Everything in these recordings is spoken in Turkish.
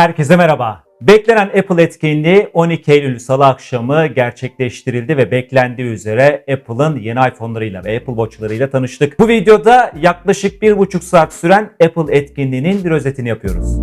Herkese merhaba. Beklenen Apple etkinliği 12 Eylül Salı akşamı gerçekleştirildi ve beklendiği üzere Apple'ın yeni iPhone'larıyla ve Apple Watch'larıyla tanıştık. Bu videoda yaklaşık 1,5 saat süren Apple etkinliğinin bir özetini yapıyoruz.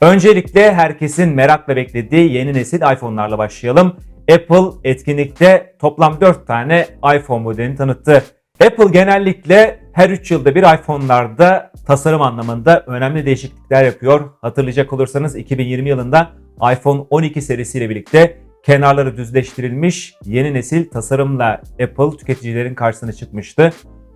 Öncelikle herkesin merakla beklediği yeni nesil iPhone'larla başlayalım. Apple etkinlikte toplam 4 tane iPhone modelini tanıttı. Apple genellikle her 3 yılda bir iPhone'larda tasarım anlamında önemli değişiklikler yapıyor. Hatırlayacak olursanız 2020 yılında iPhone 12 serisiyle birlikte kenarları düzleştirilmiş yeni nesil tasarımla Apple tüketicilerin karşısına çıkmıştı.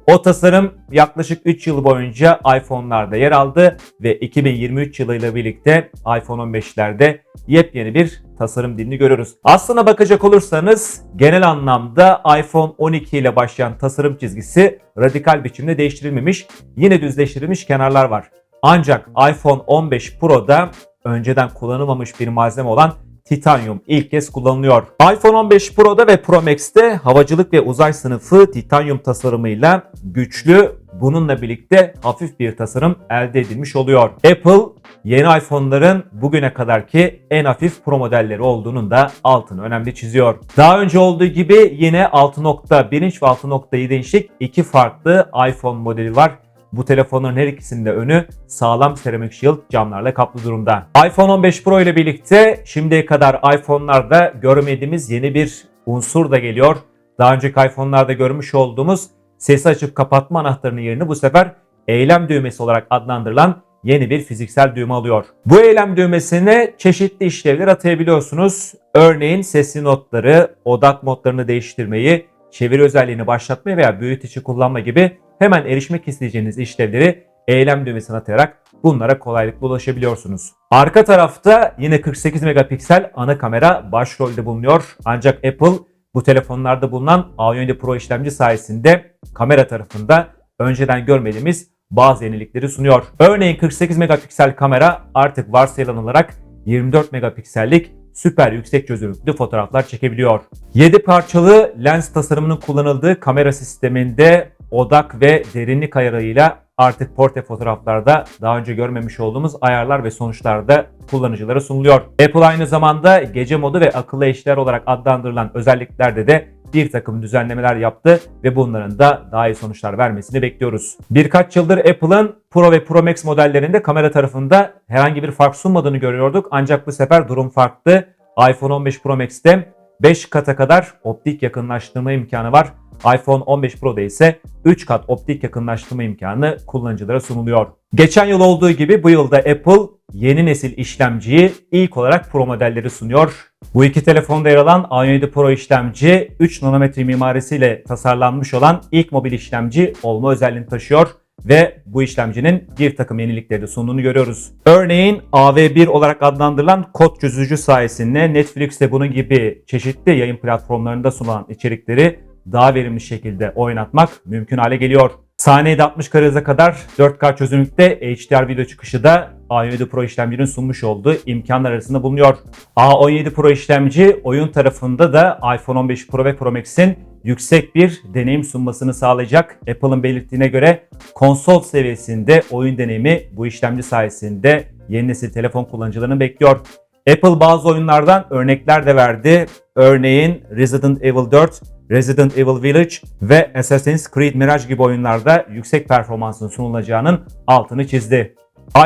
O tasarım yaklaşık 3 yıl boyunca iPhone'larda yer aldı ve 2023 yılıyla birlikte iPhone 15'lerde yepyeni bir tasarım dilini görüyoruz. Aslına bakacak olursanız genel anlamda iPhone 12 ile başlayan tasarım çizgisi radikal biçimde değiştirilmemiş. Yine düzleştirilmiş kenarlar var. Ancak iPhone 15 Pro'da önceden kullanılmamış bir malzeme olan titanyum ilk kez kullanılıyor. iPhone 15 Pro'da ve Pro Max'te havacılık ve uzay sınıfı titanyum tasarımıyla güçlü bununla birlikte hafif bir tasarım elde edilmiş oluyor. Apple yeni iPhone'ların bugüne kadarki en hafif Pro modelleri olduğunun da altını önemli çiziyor. Daha önce olduğu gibi yine 6.1 inç ve 6.7 inçlik iki farklı iPhone modeli var. Bu telefonların her ikisinin de önü sağlam seramik shield camlarla kaplı durumda. iPhone 15 Pro ile birlikte şimdiye kadar iPhone'larda görmediğimiz yeni bir unsur da geliyor. Daha önceki iPhone'larda görmüş olduğumuz sesi açıp kapatma anahtarının yerini bu sefer eylem düğmesi olarak adlandırılan yeni bir fiziksel düğme alıyor. Bu eylem düğmesine çeşitli işlevler atayabiliyorsunuz. Örneğin sesli notları, odak modlarını değiştirmeyi, çeviri özelliğini başlatmayı veya büyütücü kullanma gibi hemen erişmek isteyeceğiniz işlevleri eylem düğmesine atayarak bunlara kolaylıkla ulaşabiliyorsunuz. Arka tarafta yine 48 megapiksel ana kamera başrolde bulunuyor. Ancak Apple bu telefonlarda bulunan A17 Pro işlemci sayesinde kamera tarafında önceden görmediğimiz bazı yenilikleri sunuyor. Örneğin 48 megapiksel kamera artık varsayılanılarak 24 megapiksellik süper yüksek çözünürlüklü fotoğraflar çekebiliyor. 7 parçalı lens tasarımının kullanıldığı kamera sisteminde odak ve derinlik ayarıyla artık portre fotoğraflarda daha önce görmemiş olduğumuz ayarlar ve sonuçlar da kullanıcılara sunuluyor. Apple aynı zamanda gece modu ve akıllı eşler olarak adlandırılan özelliklerde de bir takım düzenlemeler yaptı ve bunların da daha iyi sonuçlar vermesini bekliyoruz. Birkaç yıldır Apple'ın Pro ve Pro Max modellerinde kamera tarafında herhangi bir fark sunmadığını görüyorduk ancak bu sefer durum farklı. iPhone 15 Pro Max'te 5 kata kadar optik yakınlaştırma imkanı var. iPhone 15 Pro'da ise 3 kat optik yakınlaştırma imkanı kullanıcılara sunuluyor. Geçen yıl olduğu gibi bu yılda Apple yeni nesil işlemciyi ilk olarak Pro modelleri sunuyor. Bu iki telefonda yer alan A17 Pro işlemci 3 nanometre mimarisiyle tasarlanmış olan ilk mobil işlemci olma özelliğini taşıyor ve bu işlemcinin bir takım yenilikleri de sunduğunu görüyoruz. Örneğin AV1 olarak adlandırılan kod çözücü sayesinde Netflix'te bunun gibi çeşitli yayın platformlarında sunulan içerikleri daha verimli şekilde oynatmak mümkün hale geliyor. Saniyede 60 kare hıza kadar 4K çözünürlükte HDR video çıkışı da A17 Pro işlemcinin sunmuş olduğu imkanlar arasında bulunuyor. A17 Pro işlemci oyun tarafında da iPhone 15 Pro ve Pro Max'in yüksek bir deneyim sunmasını sağlayacak. Apple'ın belirttiğine göre konsol seviyesinde oyun deneyimi bu işlemci sayesinde yeni nesil telefon kullanıcılarını bekliyor. Apple bazı oyunlardan örnekler de verdi. Örneğin Resident Evil 4, Resident Evil Village ve Assassin's Creed Mirage gibi oyunlarda yüksek performansın sunulacağının altını çizdi.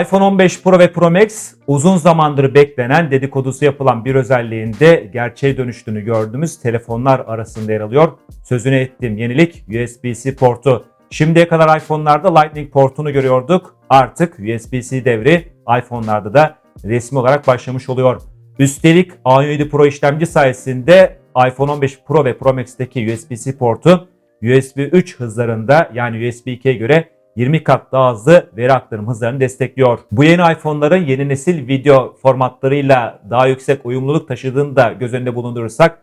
iPhone 15 Pro ve Pro Max uzun zamandır beklenen dedikodusu yapılan bir özelliğinde gerçeğe dönüştüğünü gördüğümüz telefonlar arasında yer alıyor. Sözünü ettiğim yenilik USB-C portu. Şimdiye kadar iPhone'larda Lightning portunu görüyorduk. Artık USB-C devri iPhone'larda da resmi olarak başlamış oluyor. Üstelik A17 Pro işlemci sayesinde iPhone 15 Pro ve Pro Max'teki USB-C portu USB 3 hızlarında yani USB 2'ye göre 20 kat daha hızlı veri aktarım hızlarını destekliyor. Bu yeni iPhone'ların yeni nesil video formatlarıyla daha yüksek uyumluluk taşıdığını da göz önünde bulundurursak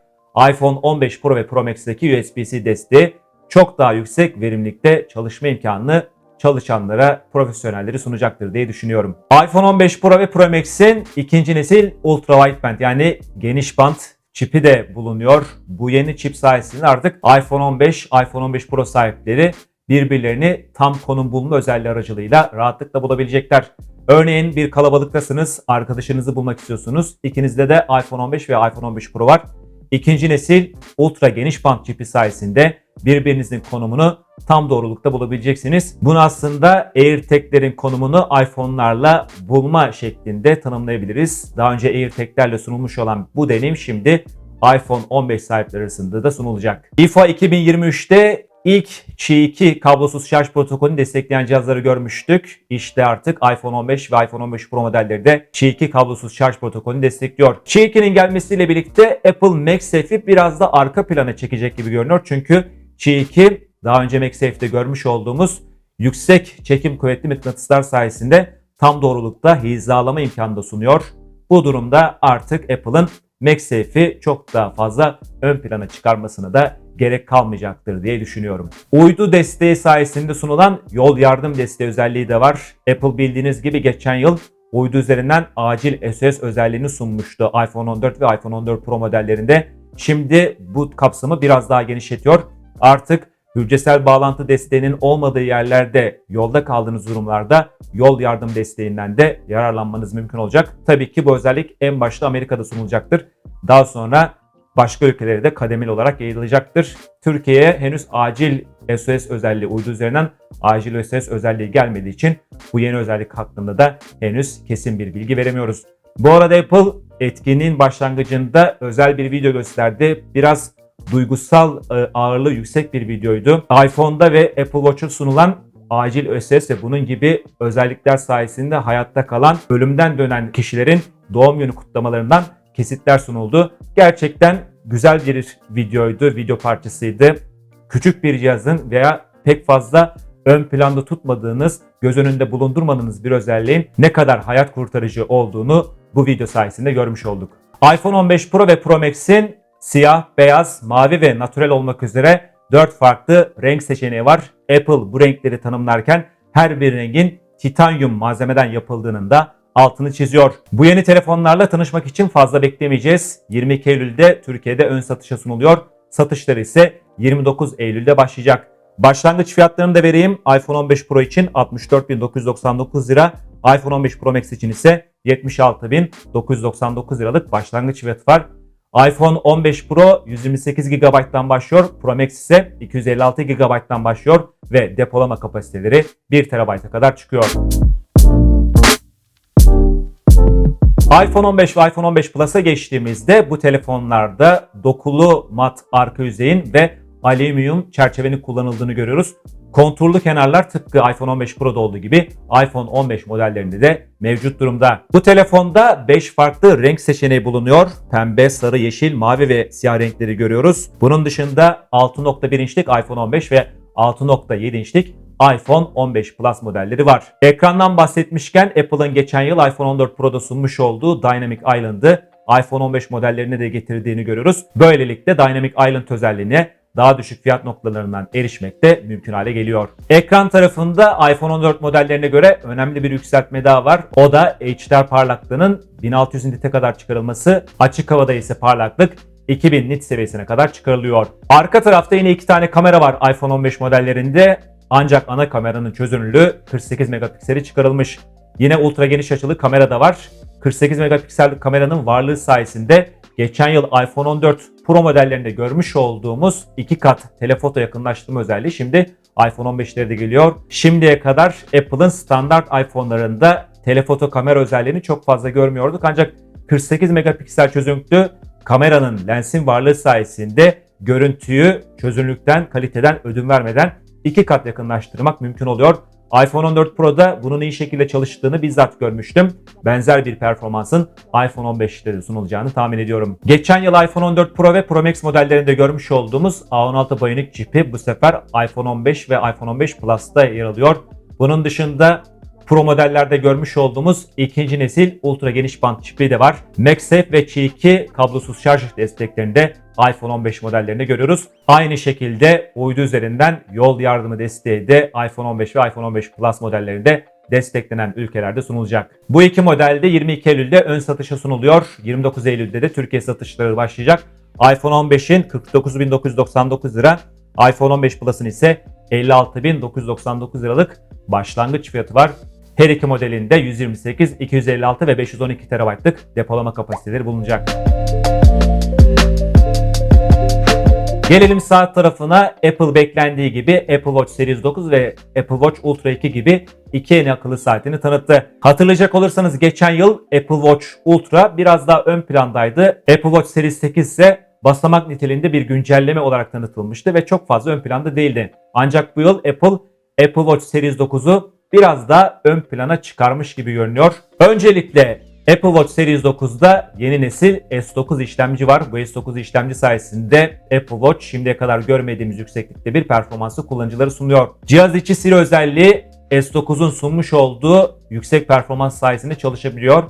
iPhone 15 Pro ve Pro Max'teki USB-C desteği çok daha yüksek verimlilikte çalışma imkanını çalışanlara, profesyonelleri sunacaktır diye düşünüyorum. iPhone 15 Pro ve Pro Max'in ikinci nesil ultra wideband yani geniş band çipi de bulunuyor. Bu yeni çip sayesinde artık iPhone 15, iPhone 15 Pro sahipleri birbirlerini tam konum bulma özelliği aracılığıyla rahatlıkla bulabilecekler. Örneğin bir kalabalıktasınız, arkadaşınızı bulmak istiyorsunuz. İkinizde de iPhone 15 ve iPhone 15 Pro var. İkinci nesil ultra geniş band çipi sayesinde birbirinizin konumunu tam doğrulukta bulabileceksiniz. Bunu aslında AirTag'lerin konumunu iPhone'larla bulma şeklinde tanımlayabiliriz. Daha önce AirTag'lerle sunulmuş olan bu deneyim şimdi iPhone 15 sahipleri arasında da sunulacak. IFA 2023'te ilk Qi 2 kablosuz şarj protokolünü destekleyen cihazları görmüştük. İşte artık iPhone 15 ve iPhone 15 Pro modelleri de Qi 2 kablosuz şarj protokolünü destekliyor. Qi 2'nin gelmesiyle birlikte Apple MagSafe'i biraz da arka plana çekecek gibi görünüyor. Çünkü Qi 2 daha önce MagSafe'de görmüş olduğumuz yüksek çekim kuvvetli mıknatıslar sayesinde tam doğrulukta hizalama imkanı da sunuyor. Bu durumda artık Apple'ın MagSafe'i çok daha fazla ön plana çıkarmasını da gerek kalmayacaktır diye düşünüyorum. Uydu desteği sayesinde sunulan yol yardım desteği özelliği de var. Apple bildiğiniz gibi geçen yıl uydu üzerinden acil SOS özelliğini sunmuştu iPhone 14 ve iPhone 14 Pro modellerinde. Şimdi bu kapsamı biraz daha genişletiyor. Artık hücresel bağlantı desteğinin olmadığı yerlerde yolda kaldığınız durumlarda yol yardım desteğinden de yararlanmanız mümkün olacak. Tabii ki bu özellik en başta Amerika'da sunulacaktır. Daha sonra başka ülkelere de kademeli olarak yayılacaktır. Türkiye'ye henüz acil SOS özelliği uydu üzerinden acil SOS özelliği gelmediği için bu yeni özellik hakkında da henüz kesin bir bilgi veremiyoruz. Bu arada Apple etkinliğin başlangıcında özel bir video gösterdi. Biraz duygusal e, ağırlığı yüksek bir videoydu. iPhone'da ve Apple Watch'a sunulan acil ÖSS ve bunun gibi özellikler sayesinde hayatta kalan, ölümden dönen kişilerin doğum günü kutlamalarından kesitler sunuldu. Gerçekten güzel bir videoydu, video parçasıydı. Küçük bir cihazın veya pek fazla ön planda tutmadığınız, göz önünde bulundurmadığınız bir özelliğin ne kadar hayat kurtarıcı olduğunu bu video sayesinde görmüş olduk. iPhone 15 Pro ve Pro Max'in siyah, beyaz, mavi ve natural olmak üzere 4 farklı renk seçeneği var. Apple bu renkleri tanımlarken her bir rengin titanyum malzemeden yapıldığının da altını çiziyor. Bu yeni telefonlarla tanışmak için fazla beklemeyeceğiz. 22 Eylül'de Türkiye'de ön satışa sunuluyor. Satışları ise 29 Eylül'de başlayacak. Başlangıç fiyatlarını da vereyim. iPhone 15 Pro için 64.999 lira, iPhone 15 Pro Max için ise 76.999 liralık başlangıç fiyatı var. iPhone 15 Pro 128 GB'dan başlıyor. Pro Max ise 256 GB'dan başlıyor ve depolama kapasiteleri 1 TB'a kadar çıkıyor. iPhone 15 ve iPhone 15 Plus'a geçtiğimizde bu telefonlarda dokulu mat arka yüzeyin ve alüminyum çerçevenin kullanıldığını görüyoruz. Konturlu kenarlar tıpkı iPhone 15 Pro'da olduğu gibi iPhone 15 modellerinde de mevcut durumda. Bu telefonda 5 farklı renk seçeneği bulunuyor. Pembe, sarı, yeşil, mavi ve siyah renkleri görüyoruz. Bunun dışında 6.1 inçlik iPhone 15 ve 6.7 inçlik iPhone 15 Plus modelleri var. Ekrandan bahsetmişken Apple'ın geçen yıl iPhone 14 Pro'da sunmuş olduğu Dynamic Island'ı iPhone 15 modellerine de getirdiğini görüyoruz. Böylelikle Dynamic Island özelliğine daha düşük fiyat noktalarından erişmek de mümkün hale geliyor. Ekran tarafında iPhone 14 modellerine göre önemli bir yükseltme daha var. O da HDR parlaklığının 1600 nite kadar çıkarılması, açık havada ise parlaklık 2000 nit seviyesine kadar çıkarılıyor. Arka tarafta yine iki tane kamera var iPhone 15 modellerinde. Ancak ana kameranın çözünürlüğü 48 megapikseli çıkarılmış. Yine ultra geniş açılı kamera da var. 48 megapiksellik kameranın varlığı sayesinde geçen yıl iPhone 14 Pro modellerinde görmüş olduğumuz iki kat telefoto yakınlaştırma özelliği şimdi iPhone 15'lere de geliyor. Şimdiye kadar Apple'ın standart iPhone'larında telefoto kamera özelliğini çok fazla görmüyorduk. Ancak 48 megapiksel çözünürlüklü kameranın lensin varlığı sayesinde görüntüyü çözünürlükten, kaliteden ödün vermeden iki kat yakınlaştırmak mümkün oluyor. iPhone 14 Pro'da bunun iyi şekilde çalıştığını bizzat görmüştüm. Benzer bir performansın iPhone 15'te de sunulacağını tahmin ediyorum. Geçen yıl iPhone 14 Pro ve Pro Max modellerinde görmüş olduğumuz A16 Bionic çipi bu sefer iPhone 15 ve iPhone 15 Plus'ta yer alıyor. Bunun dışında Pro modellerde görmüş olduğumuz ikinci nesil ultra geniş band çipi de var. MagSafe ve Qi 2 kablosuz şarj desteklerinde iPhone 15 modellerinde görüyoruz. Aynı şekilde uydu üzerinden yol yardımı desteği de iPhone 15 ve iPhone 15 Plus modellerinde desteklenen ülkelerde sunulacak. Bu iki modelde 22 Eylül'de ön satışa sunuluyor. 29 Eylül'de de Türkiye satışları başlayacak. iPhone 15'in 49.999 lira, iPhone 15 Plus'ın ise 56.999 liralık başlangıç fiyatı var. Her iki modelinde 128, 256 ve 512 TB'lık depolama kapasiteleri bulunacak. Gelelim saat tarafına Apple beklendiği gibi Apple Watch Series 9 ve Apple Watch Ultra 2 gibi iki yeni akıllı saatini tanıttı. Hatırlayacak olursanız geçen yıl Apple Watch Ultra biraz daha ön plandaydı. Apple Watch Series 8 ise basamak niteliğinde bir güncelleme olarak tanıtılmıştı ve çok fazla ön planda değildi. Ancak bu yıl Apple Apple Watch Series 9'u biraz daha ön plana çıkarmış gibi görünüyor. Öncelikle Apple Watch Series 9'da yeni nesil S9 işlemci var. Bu S9 işlemci sayesinde Apple Watch şimdiye kadar görmediğimiz yükseklikte bir performansı kullanıcıları sunuyor. Cihaz içi siri özelliği S9'un sunmuş olduğu yüksek performans sayesinde çalışabiliyor.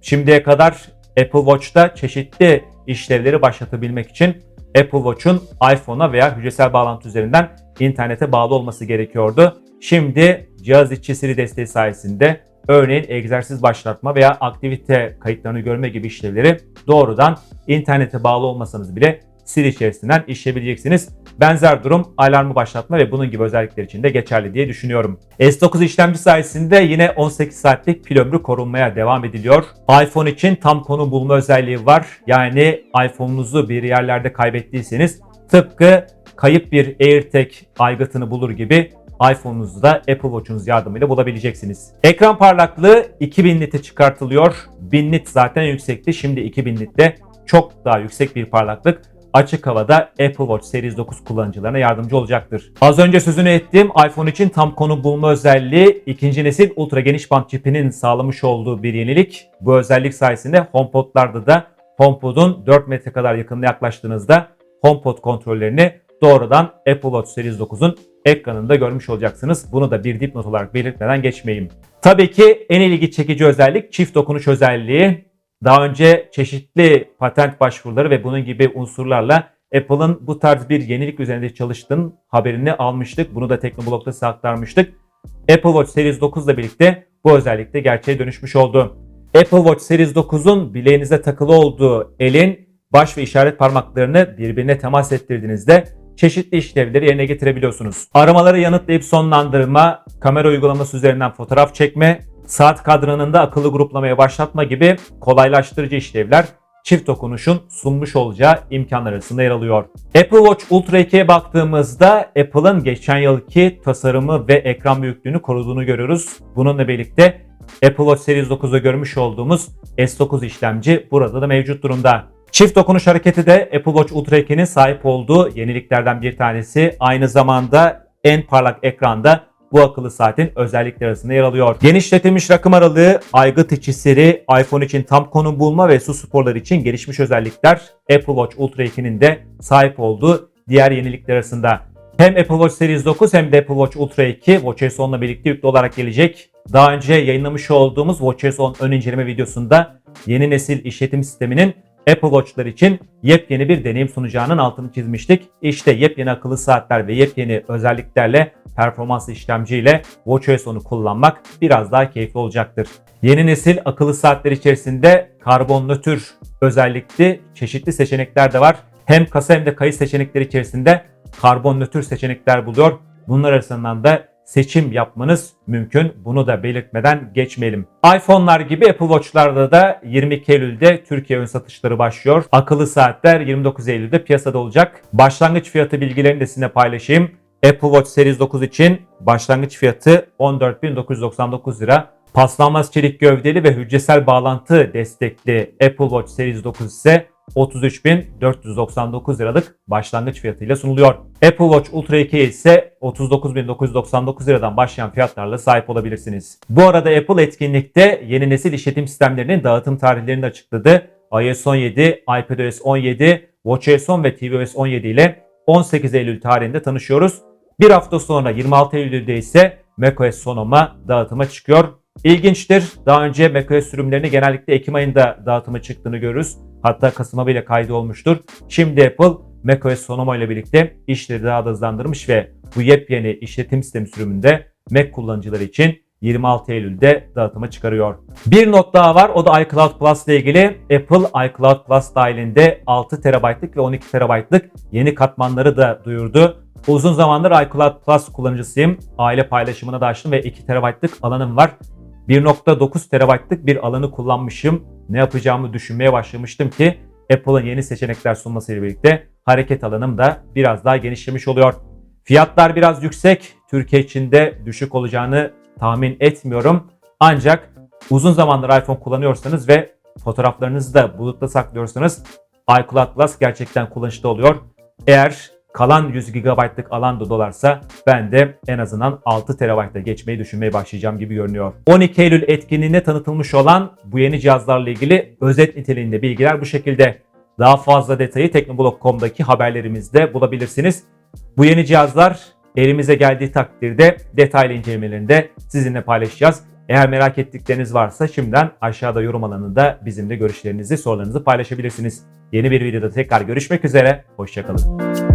Şimdiye kadar Apple Watch'ta çeşitli işlevleri başlatabilmek için Apple Watch'un iPhone'a veya hücresel bağlantı üzerinden internete bağlı olması gerekiyordu. Şimdi cihaz içi siri desteği sayesinde örneğin egzersiz başlatma veya aktivite kayıtlarını görme gibi işlevleri doğrudan internete bağlı olmasanız bile Siri içerisinden işleyebileceksiniz. Benzer durum alarmı başlatma ve bunun gibi özellikler için de geçerli diye düşünüyorum. S9 işlemci sayesinde yine 18 saatlik pil ömrü korunmaya devam ediliyor. iPhone için tam konu bulma özelliği var. Yani iPhone'unuzu bir yerlerde kaybettiyseniz tıpkı kayıp bir AirTag aygıtını bulur gibi iPhone'unuzu da Apple Watch'unuz yardımıyla bulabileceksiniz. Ekran parlaklığı 2000 nite çıkartılıyor. 1000 nit zaten yüksekti. Şimdi 2000 nitte çok daha yüksek bir parlaklık açık havada Apple Watch Series 9 kullanıcılarına yardımcı olacaktır. Az önce sözünü ettiğim iPhone için tam konu bulma özelliği ikinci nesil ultra geniş band çipinin sağlamış olduğu bir yenilik. Bu özellik sayesinde HomePod'larda da HomePod'un 4 metre kadar yakınına yaklaştığınızda HomePod kontrollerini doğrudan Apple Watch Series 9'un ekranında görmüş olacaksınız. Bunu da bir dipnot olarak belirtmeden geçmeyeyim. Tabii ki en ilgi çekici özellik çift dokunuş özelliği. Daha önce çeşitli patent başvuruları ve bunun gibi unsurlarla Apple'ın bu tarz bir yenilik üzerinde çalıştığının haberini almıştık. Bunu da Teknoblog'da size aktarmıştık. Apple Watch Series 9 ile birlikte bu özellik de gerçeğe dönüşmüş oldu. Apple Watch Series 9'un bileğinize takılı olduğu elin baş ve işaret parmaklarını birbirine temas ettirdiğinizde çeşitli işlevleri yerine getirebiliyorsunuz. Aramaları yanıtlayıp sonlandırma, kamera uygulaması üzerinden fotoğraf çekme, saat kadranında akıllı gruplamaya başlatma gibi kolaylaştırıcı işlevler çift dokunuşun sunmuş olacağı imkanlar arasında yer alıyor. Apple Watch Ultra 2'ye baktığımızda Apple'ın geçen yılki tasarımı ve ekran büyüklüğünü koruduğunu görüyoruz. Bununla birlikte Apple Watch Series 9'da görmüş olduğumuz S9 işlemci burada da mevcut durumda. Çift dokunuş hareketi de Apple Watch Ultra 2'nin sahip olduğu yeniliklerden bir tanesi. Aynı zamanda en parlak ekranda bu akıllı saatin özellikleri arasında yer alıyor. Genişletilmiş rakım aralığı, aygıt içi seri, iPhone için tam konum bulma ve su sporları için gelişmiş özellikler Apple Watch Ultra 2'nin de sahip olduğu diğer yenilikler arasında. Hem Apple Watch Series 9 hem de Apple Watch Ultra 2 WatchOS 10 ile birlikte yüklü olarak gelecek. Daha önce yayınlamış olduğumuz WatchOS 10 ön inceleme videosunda yeni nesil işletim sisteminin Apple Watch'lar için yepyeni bir deneyim sunacağının altını çizmiştik. İşte yepyeni akıllı saatler ve yepyeni özelliklerle performanslı işlemciyle WatchOS 10'u kullanmak biraz daha keyifli olacaktır. Yeni nesil akıllı saatler içerisinde karbon nötr özellikli çeşitli seçenekler de var. Hem kasa hem de kayıt seçenekleri içerisinde karbon nötr seçenekler buluyor. Bunlar arasından da seçim yapmanız mümkün. Bunu da belirtmeden geçmeyelim. iPhone'lar gibi Apple Watch'larda da 22 Eylül'de Türkiye ön satışları başlıyor. Akıllı saatler 29 Eylül'de piyasada olacak. Başlangıç fiyatı bilgilerini de sizinle paylaşayım. Apple Watch Series 9 için başlangıç fiyatı 14.999 lira. Paslanmaz çelik gövdeli ve hücresel bağlantı destekli Apple Watch Series 9 ise 33.499 liralık başlangıç fiyatıyla sunuluyor. Apple Watch Ultra 2 ise 39.999 liradan başlayan fiyatlarla sahip olabilirsiniz. Bu arada Apple etkinlikte yeni nesil işletim sistemlerinin dağıtım tarihlerini açıkladı. iOS 17, iPadOS 17, WatchOS 10 ve tvOS 17 ile 18 Eylül tarihinde tanışıyoruz. Bir hafta sonra 26 Eylül'de ise macOS Sonoma dağıtıma çıkıyor. İlginçtir. Daha önce macOS sürümlerini genellikle Ekim ayında dağıtıma çıktığını görürüz. Hatta Kasım bile kaydı olmuştur. Şimdi Apple macOS Sonoma ile birlikte işleri daha da hızlandırmış ve bu yepyeni işletim sistemi sürümünde Mac kullanıcıları için 26 Eylül'de dağıtıma çıkarıyor. Bir not daha var o da iCloud Plus ile ilgili. Apple iCloud Plus dahilinde 6 TB'lık ve 12 TB'lık yeni katmanları da duyurdu. Uzun zamandır iCloud Plus kullanıcısıyım. Aile paylaşımına da açtım ve 2 TB'lık alanım var. 1.9 TB'lık bir alanı kullanmışım. Ne yapacağımı düşünmeye başlamıştım ki Apple'ın yeni seçenekler sunmasıyla birlikte hareket alanım da biraz daha genişlemiş oluyor. Fiyatlar biraz yüksek. Türkiye içinde düşük olacağını tahmin etmiyorum. Ancak uzun zamandır iPhone kullanıyorsanız ve fotoğraflarınızı da bulutta saklıyorsanız iCloud Plus gerçekten kullanışlı oluyor. Eğer kalan 100 GB'lık alan da dolarsa ben de en azından 6 TB'da geçmeyi düşünmeye başlayacağım gibi görünüyor. 12 Eylül etkinliğinde tanıtılmış olan bu yeni cihazlarla ilgili özet niteliğinde bilgiler bu şekilde. Daha fazla detayı teknoblog.com'daki haberlerimizde bulabilirsiniz. Bu yeni cihazlar elimize geldiği takdirde detaylı incelemelerini de sizinle paylaşacağız. Eğer merak ettikleriniz varsa şimdiden aşağıda yorum alanında bizimle görüşlerinizi, sorularınızı paylaşabilirsiniz. Yeni bir videoda tekrar görüşmek üzere, hoşçakalın.